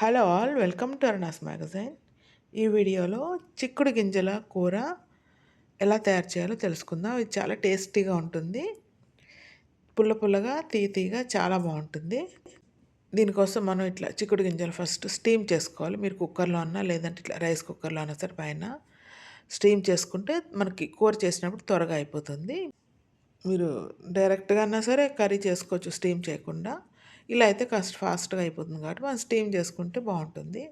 Hello all welcome to Aruna's magazine. ఈ వీడియోలో చిక్కుడు గింజల కూర ఎలా తయారు చేయాలో తెలుసుకుందాం. ఇది చాలా టేస్టీగా ఉంటుంది. పుల్ల పుల్లగా తీతీగా చాలా బాగుంటుంది. దీనికోసం మనం ఇట్లా చిక్కుడు గింజలు ఫస్ట్ స్టీమ్ చేసుకోవాలి. మీరు కుక్కర్లో అన్నా లేదంటే ఇట్లా రైస్ కుక్కర్లో అన్నా సరే పైన స్టీమ్ చేసుకుంటే మనకి కూర చేసినప్పుడు త్వరగా అయిపోతుంది. మీరు డైరెక్ట్గా అన్నా సరే కర్రీ చేసుకోవచ్చు స్టీమ్ చేయకుండా. ఇలా అయితే కాస్త ఫాస్ట్గా అయిపోతుంది కాబట్టి మనం స్టీమ్ చేసుకుంటే బాగుంటుంది.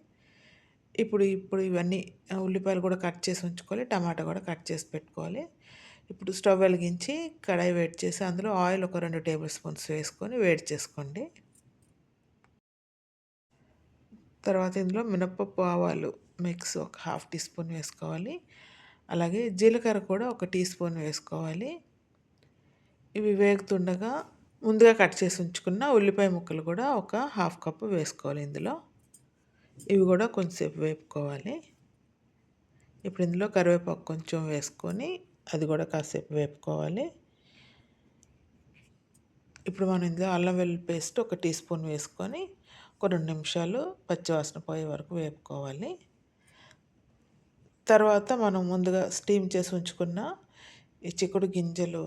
ఇప్పుడు ఇప్పుడు ఇవన్నీ ఉల్లిపాయలు కూడా కట్ చేసి ఉంచుకోవాలి టమాటా కూడా కట్ చేసి పెట్టుకోవాలి. ఇప్పుడు స్టవ్ వెలిగించి కడాయి వేడి చేసి అందులో ఆయిల్ ఒక రెండు టేబుల్ స్పూన్స్ వేసుకొని వేడి చేసుకోండి. తర్వాత ఇందులో మినప్పప్పు ఆవాలు మిక్స్ ఒక హాఫ్ టీ స్పూన్ వేసుకోవాలి. అలాగే జీలకర్ర కూడా ఒక టీ స్పూన్ వేసుకోవాలి. ఇవి వేగుతుండగా ముందుగా కట్ చేసి ఉంచుకున్న ఉల్లిపాయ ముక్కలు కూడా ఒక హాఫ్ కప్పు వేసుకోవాలి ఇందులో. ఇవి కూడా కొంచెంసేపు వేపుకోవాలి. ఇప్పుడు ఇందులో కరివేపాకు కొంచెం వేసుకొని అది కూడా కాసేపు వేపుకోవాలి. ఇప్పుడు మనం ఇందులో అల్లం వెల్లుల్లి పేస్ట్ ఒక టీ స్పూన్ వేసుకొని ఒక రెండు నిమిషాలు పచ్చివాసన పోయే వరకు వేపుకోవాలి. తర్వాత మనం ముందుగా స్టీమ్ చేసి ఉంచుకున్న ఈ చిక్కుడు గింజలు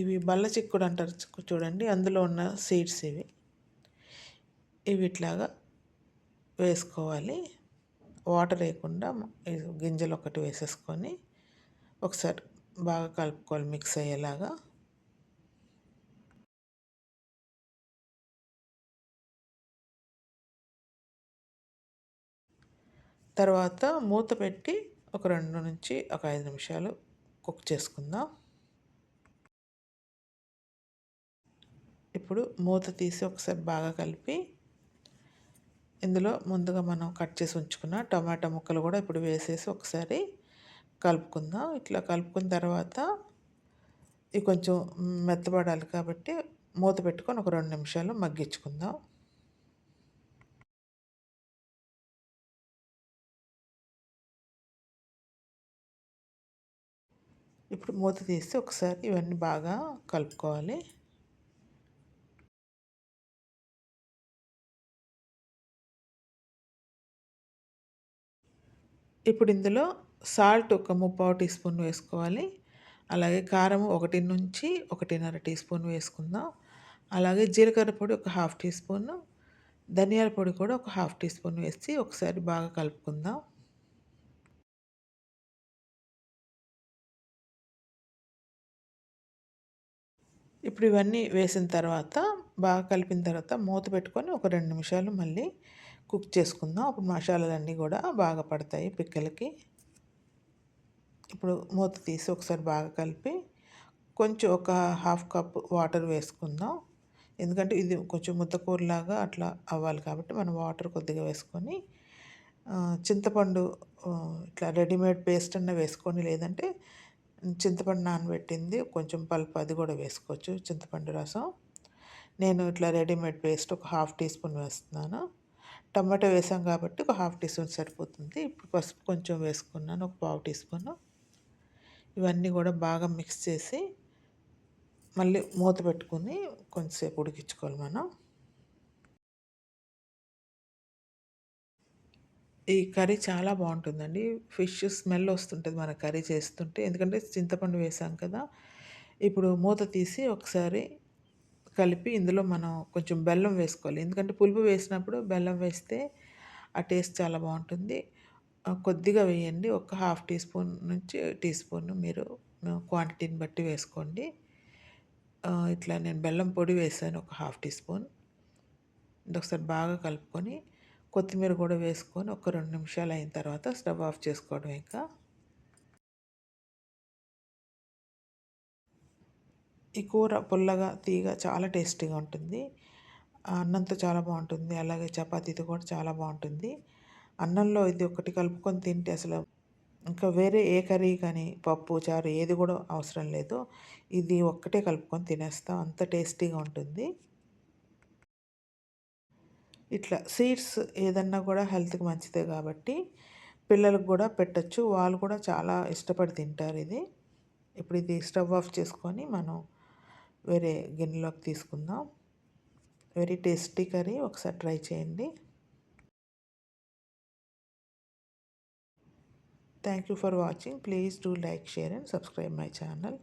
ఇవి బల్ల చిక్కుడు అంటారు చూడండి. అందులో ఉన్న సీడ్స్ ఇవి. ఇవి ఇట్లాగా వేసుకోవాలి. వాటర్ వేయకుండా గింజలు ఒకటి వేసేసుకొని ఒకసారి బాగా కలుపుకోవాలి మిక్స్ అయ్యేలాగా. తర్వాత మూత పెట్టి ఒక రెండు నుంచి ఒక ఐదు నిమిషాలు కుక్ చేసుకుందాం. ఇప్పుడు మూత తీసి ఒకసారి బాగా కలిపి ఇందులో ముందుగా మనం కట్ చేసి ఉంచుకున్న టమాటా ముక్కలు కూడా ఇప్పుడు వేసేసి ఒకసారి కలుపుకుందాం. ఇట్లా కలుపుకున్న తర్వాత ఇవి కొంచెం మెత్తబడాలి కాబట్టి మూత పెట్టుకొని ఒక రెండు నిమిషాలు మగ్గించుకుందాం. ఇప్పుడు మూత తీసి ఒకసారి ఇవన్నీ బాగా కలుపుకోవాలి. ఇప్పుడు ఇందులో సాల్ట్ ఒక ముప్పావు టీ స్పూన్ వేసుకోవాలి. అలాగే కారం ఒకటి నుంచి ఒకటిన్నర టీ స్పూన్ వేసుకుందాం. అలాగే జీలకర్ర పొడి ఒక హాఫ్ టీ స్పూన్. ధనియాల పొడి కూడా ఒక హాఫ్ టీ స్పూన్ వేసి ఒకసారి బాగా కలుపుకుందాం. ఇప్పుడు ఇవన్నీ వేసిన తర్వాత బాగా కలిపిన తర్వాత మూత పెట్టుకొని ఒక రెండు నిమిషాలు మళ్ళీ కుక్ చేసుకుందాం. అప్పుడు మసాలాలన్నీ కూడా బాగా పడతాయి పిక్కలకి. ఇప్పుడు మూత తీసి ఒకసారి బాగా కలిపి కొంచెం ఒక హాఫ్ కప్ వాటర్ వేసుకుందాం. ఎందుకంటే ఇది కొంచెం ముద్దకూరలాగా అట్లా అవ్వాలి కాబట్టి మనం వాటర్ కొద్దిగా వేసుకొని చింతపండు ఇట్లా రెడీమేడ్ పేస్ట్ అన్న వేసుకొని లేదంటే చింతపండు నానబెట్టింది కొంచెం పల్పు అది కూడా వేసుకోవచ్చు చింతపండు రసం. నేను ఇట్లా రెడీమేడ్ పేస్ట్ ఒక హాఫ్ టీ స్పూన్ వేస్తున్నాను. టమాటా వేసాం కాబట్టి ఒక హాఫ్ టీ స్పూన్ సరిపోతుంది. ఇప్పుడు పసుపు కొంచెం వేసుకున్నాను ఒక పావు టీ స్పూన్. ఇవన్నీ కూడా బాగా మిక్స్ చేసి మళ్ళీ మూత పెట్టుకుని కొంచెంసేపు ఉడికించుకోవాలి మనం. ఈ కర్రీ చాలా బాగుంటుందండి. ఫిష్ స్మెల్ వస్తుంటుంది మన కర్రీ చేస్తుంటే. ఎందుకంటే చింతపండు వేసాం కదా. ఇప్పుడు మూత తీసి ఒకసారి కలిపి ఇందులో మనం కొంచెం బెల్లం వేసుకోవాలి. ఎందుకంటే పులుపు వేసినప్పుడు బెల్లం వేస్తే ఆ టేస్ట్ చాలా బాగుంటుంది. కొద్దిగా వేయండి. ఒక హాఫ్ టీ స్పూన్ నుంచి టీ స్పూన్ మీరు క్వాంటిటీని బట్టి వేసుకోండి. ఇట్లా నేను బెల్లం పొడి వేసాను ఒక హాఫ్ టీ స్పూన్. ఒకసారి బాగా కలుపుకొని కొత్తిమీర కూడా వేసుకొని ఒక రెండు నిమిషాలు అయిన తర్వాత స్టవ్ ఆఫ్ చేసుకోవడం ఇంకా. ఈ కూర పుల్లగా తీగ చాలా టేస్టీగా ఉంటుంది. అన్నంతో చాలా బాగుంటుంది. అలాగే చపాతీతో కూడా చాలా బాగుంటుంది. అన్నంలో ఇది ఒకటి కలుపుకొని తింటే అసలు ఇంకా వేరే ఏ కర్రీ కానీ పప్పు చారు ఏది కూడా అవసరం లేదు. ఇది ఒక్కటే కలుపుకొని తినేస్తాం అంత టేస్టీగా ఉంటుంది. ఇట్లా సీడ్స్ ఏదన్నా కూడా హెల్త్కి మంచిదే కాబట్టి పిల్లలకు కూడా పెట్టచ్చు. వాళ్ళు కూడా చాలా ఇష్టపడి తింటారు ఇది. ఇప్పుడు ఇది స్టవ్ ఆఫ్ చేసుకొని మనం వేరే గిన్నెలోకి తీసుకుందాం. Very tasty curry. ఒకసారి ట్రై చేయండి. Thank you for watching please do like share and subscribe my channel